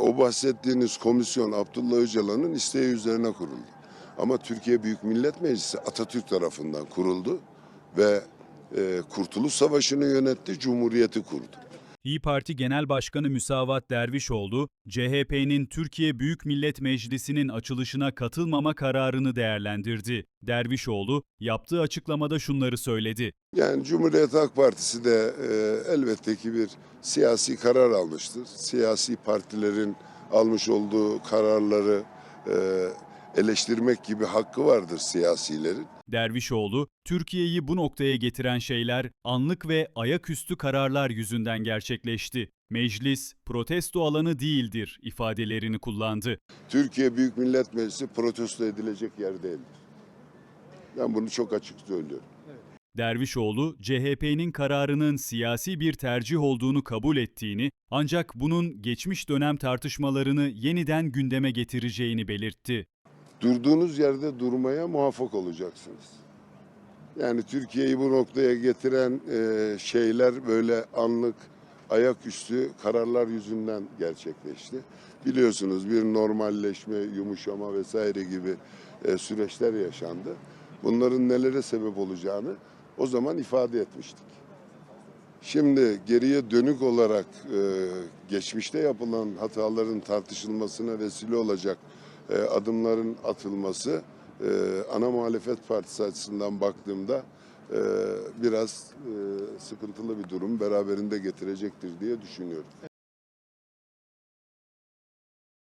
O bahsettiğiniz komisyon Abdullah Öcalan'ın isteği üzerine kuruldu. Ama Türkiye Büyük Millet Meclisi Atatürk tarafından kuruldu ve e, Kurtuluş Savaşı'nı yönetti, Cumhuriyeti kurdu. İyi Parti Genel Başkanı Müsavat Dervişoğlu, CHP'nin Türkiye Büyük Millet Meclisi'nin açılışına katılmama kararını değerlendirdi. Dervişoğlu yaptığı açıklamada şunları söyledi. Yani Cumhuriyet Halk Partisi de e, elbette ki bir siyasi karar almıştır. Siyasi partilerin almış olduğu kararları e, eleştirmek gibi hakkı vardır siyasilerin. Dervişoğlu, Türkiye'yi bu noktaya getiren şeyler anlık ve ayaküstü kararlar yüzünden gerçekleşti. Meclis protesto alanı değildir ifadelerini kullandı. Türkiye Büyük Millet Meclisi protesto edilecek yer değildir. Ben bunu çok açık söylüyorum. Dervişoğlu, CHP'nin kararının siyasi bir tercih olduğunu kabul ettiğini ancak bunun geçmiş dönem tartışmalarını yeniden gündeme getireceğini belirtti. Durduğunuz yerde durmaya muvaffak olacaksınız. Yani Türkiye'yi bu noktaya getiren e, şeyler böyle anlık ayaküstü kararlar yüzünden gerçekleşti. Biliyorsunuz bir normalleşme, yumuşama vesaire gibi e, süreçler yaşandı. Bunların nelere sebep olacağını o zaman ifade etmiştik. Şimdi geriye dönük olarak e, geçmişte yapılan hataların tartışılmasına vesile olacak e, adımların atılması e, ana muhalefet partisi açısından baktığımda e, biraz sıkıntılı bir durum beraberinde getirecektir diye düşünüyorum.